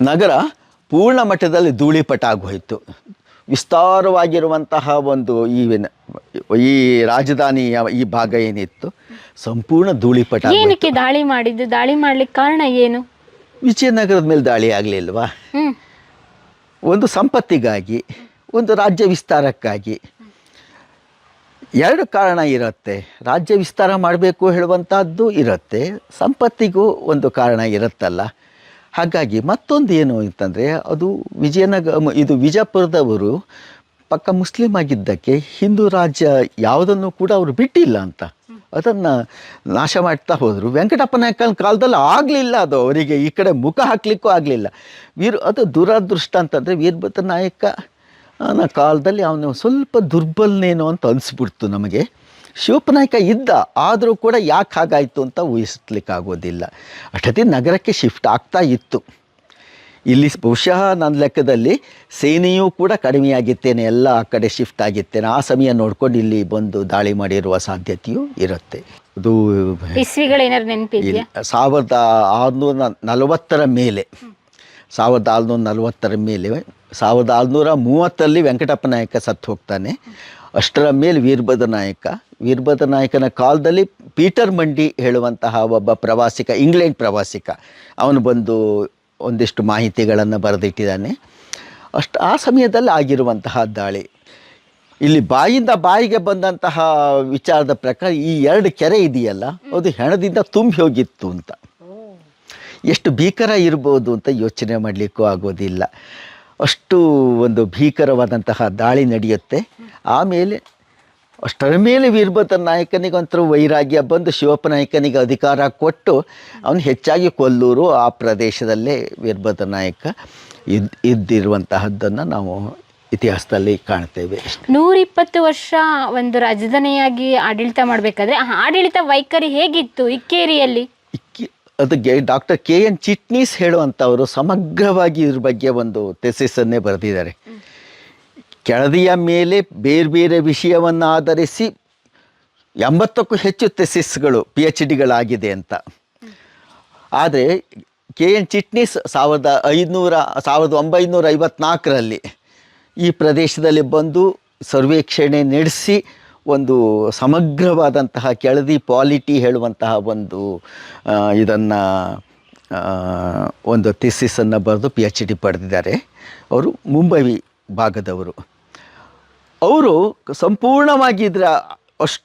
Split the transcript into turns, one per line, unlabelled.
ನಗರ ಪೂರ್ಣ ಮಟ್ಟದಲ್ಲಿ ಧೂಳಿಪಟ ಆಗೋಯಿತು ವಿಸ್ತಾರವಾಗಿರುವಂತಹ ಒಂದು ಈ ಈ ರಾಜಧಾನಿಯ ಈ ಭಾಗ ಏನಿತ್ತು? ಸಂಪೂರ್ಣ ಧೂಳಿಪಟ.
ಏನಕ್ಕೆ ದಾಳಿ ಮಾಡಿದ್ದು? ದಾಳಿ ಮಾಡ್ಲಿಕ್ಕೆ ಕಾರಣ ಏನು?
ವಿಜಯನಗರದ ಮೇಲೆ ದಾಳಿ ಆಗಲಿಲ್ವಾ? ಒಂದು ಸಂಪತ್ತಿಗಾಗಿ ಒಂದು ರಾಜ್ಯ ವಿಸ್ತಾರಕ್ಕಾಗಿ. ಎರಡು ಕಾರಣ ಇರುತ್ತೆ. ರಾಜ್ಯ ವಿಸ್ತಾರ ಮಾಡಬೇಕು ಹೇಳುವಂಥದ್ದು ಇರುತ್ತೆ. ಸಂಪತ್ತಿಗೂ ಒಂದು ಕಾರಣ ಇರುತ್ತಲ್ಲ. ಹಾಗಾಗಿ ಮತ್ತೊಂದು ಏನು ಅಂತಂದರೆ ಅದು ವಿಜಯನಗರ ಇದು ವಿಜಯಪುರದವರು ಪಕ್ಕ ಮುಸ್ಲಿಂ ಆಗಿದ್ದಕ್ಕೆ ಹಿಂದೂ ರಾಜ್ಯ ಯಾವುದನ್ನು ಕೂಡ ಅವರು ಬಿಟ್ಟಿಲ್ಲ ಅಂತ. ಅದನ್ನು ನಾಶ ಮಾಡ್ತಾ ಹೋದರು. ವೆಂಕಟಪ್ಪ ನಾಯಕನ ಕಾಲದಲ್ಲಿ ಆಗಲಿಲ್ಲ ಅದು ಅವರಿಗೆ. ಈ ಕಡೆ ಮುಖ ಹಾಕಲಿಕ್ಕೂ ಆಗಲಿಲ್ಲ. ವೀರ್, ಅದು ದುರದೃಷ್ಟ ಅಂತಂದರೆ ವೀರಭದ್ರ ನಾಯಕ ನ ಕಾಲದಲ್ಲಿ ಅವನು ಸ್ವಲ್ಪ ದುರ್ಬಲನೇನೋ ಅಂತ ಅನಿಸ್ಬಿಡ್ತು ನಮಗೆ. ಶಿವಪ್ಪನಾಯಕ ಇದ್ದ ಆದರೂ ಕೂಡ ಯಾಕೆ ಹಾಗಾಯಿತು ಅಂತ ಊಹಿಸ್ಲಿಕ್ಕಾಗೋದಿಲ್ಲ. ಅಷ್ಟೊತ್ತಿ ನಗರಕ್ಕೆ ಶಿಫ್ಟ್ ಆಗ್ತಾ ಇತ್ತು. ಇಲ್ಲಿ ಬಹುಶಃ ನನ್ನ ಲೆಕ್ಕದಲ್ಲಿ ಸೇನೆಯೂ ಕೂಡ ಕಡಿಮೆಯಾಗಿತ್ತೇನೆ ಎಲ್ಲ ಆ ಕಡೆ ಶಿಫ್ಟ್ ಆಗಿತ್ತೇನೆ. ಆ ಸಮಯ ನೋಡ್ಕೊಂಡು ಇಲ್ಲಿ ಬಂದು ದಾಳಿ ಮಾಡಿರುವ ಸಾಧ್ಯತೆಯೂ ಇರುತ್ತೆ. ಇದು ಸಾವಿರದ ಆರುನೂರ ನಲವತ್ತರ ಮೇಲೆ. ಸಾವಿರದ ಆರುನೂರ ನಲವತ್ತರ ಮೇಲೆ, ಸಾವಿರದ ಆರುನೂರ ಮೂವತ್ತರಲ್ಲಿ ವೆಂಕಟಪ್ಪ ನಾಯಕ ಸತ್ತು ಹೋಗ್ತಾನೆ. ಅಷ್ಟರ ಮೇಲೆ ವೀರಭದ್ರ ನಾಯಕ. ವೀರಭದ್ರ ನಾಯಕನ ಕಾಲದಲ್ಲಿ ಪೀಟರ್ ಮಂಡಿ ಹೇಳುವಂತಹ ಒಬ್ಬ ಪ್ರವಾಸಿಕ, ಇಂಗ್ಲೆಂಡ್ ಪ್ರವಾಸಿಕ. ಅವನು ಬಂದು ಒಂದಿಷ್ಟು ಮಾಹಿತಿಗಳನ್ನು ಬರೆದಿಟ್ಟಿದ್ದಾನೆ. ಅಷ್ಟು, ಆ ಸಮಯದಲ್ಲಿ ಆಗಿರುವಂತಹ ದಾಳಿ. ಇಲ್ಲಿ ಬಾಯಿಂದ ಬಾಯಿಗೆ ಬಂದಂತಹ ವಿಚಾರದ ಪ್ರಕಾರ ಈ ಎರಡು ಕೆರೆ ಇದೆಯಲ್ಲ, ಅದು ಹೆಣದಿಂದ ತುಂಬಿ ಹೋಗಿತ್ತು ಅಂತ. ಎಷ್ಟು ಭೀಕರ ಇರ್ಬೋದು ಅಂತ ಯೋಚನೆ ಮಾಡಲಿಕ್ಕೂ ಆಗೋದಿಲ್ಲ. ಅಷ್ಟು ಒಂದು ಭೀಕರವಾದಂತಹ ದಾಳಿ ನಡೆಯುತ್ತೆ. ಆಮೇಲೆ ಅಷ್ಟರ ಮೇಲೆ ವೀರಭದ್ರ ನಾಯಕನಿಗಂತರೂ ವೈರಾಗ್ಯ ಬಂದು ಶಿವಪ್ಪ ನಾಯಕನಿಗೆ ಅಧಿಕಾರ ಕೊಟ್ಟು ಅವನು ಹೆಚ್ಚಾಗಿ ಕೊಲ್ಲೂರು ಆ ಪ್ರದೇಶದಲ್ಲೇ ವೀರಭದ್ರ ನಾಯಕ ಇದ್ ಇದ್ದಿರುವಂತಹದ್ದನ್ನು ನಾವು ಇತಿಹಾಸದಲ್ಲಿ ಕಾಣ್ತೇವೆ.
ನೂರಿಪ್ಪತ್ತು ವರ್ಷ ಒಂದು ರಾಜಧಾನಿಯಾಗಿ ಆಡಳಿತ ಮಾಡಬೇಕಾದ್ರೆ ಆಡಳಿತ ವೈಖರಿ ಹೇಗಿತ್ತು? ಇಕ್ಕೇರಿಯಲ್ಲಿ?
ಇಕ್ಕಿ ಅದಕ್ಕೆ ಡಾಕ್ಟರ್ ಕೆ ಎನ್ ಚಿಟ್ನೀಸ್ ಹೇಳುವಂಥವರು ಸಮಗ್ರವಾಗಿ ಇದ್ರ ಬಗ್ಗೆ ಒಂದು ತೆಸಿಸನ್ನೇ ಬರೆದಿದ್ದಾರೆ. ಕೆಳದಿಯ ಮೇಲೆ ಬೇರೆ ಬೇರೆ ವಿಷಯವನ್ನು ಆಧರಿಸಿ ಎಂಬತ್ತಕ್ಕೂ ಹೆಚ್ಚು ತೆಸಿಸ್ಗಳು ಪಿ ಎಚ್ ಡಿಗಳಾಗಿದೆ ಅಂತ. ಆದರೆ ಕೆ ಎನ್ ಚಿಟ್ನೀಸ್ ಸಾವಿರದ ಐದುನೂರ, ಸಾವಿರದ ಒಂಬೈನೂರ ಐವತ್ನಾಲ್ಕರಲ್ಲಿ ಈ ಪ್ರದೇಶದಲ್ಲಿ ಬಂದು ಸರ್ವೇಕ್ಷಣೆ ನಡೆಸಿ ಒಂದು ಸಮಗ್ರವಾದಂತಹ ಕೆಳದಿ ಪಾಲಿಟಿ ಹೇಳುವಂತಹ ಒಂದು ಇದನ್ನು ಒಂದು ಥಿಸಿಸನ್ನು ಬರೆದು ಪಿ ಎಚ್ ಡಿ ಪಡೆದಿದ್ದಾರೆ. ಅವರು ಮುಂಬೈ ಭಾಗದವರು. ಅವರು ಸಂಪೂರ್ಣವಾಗಿ ಇದರ ಅಷ್ಟು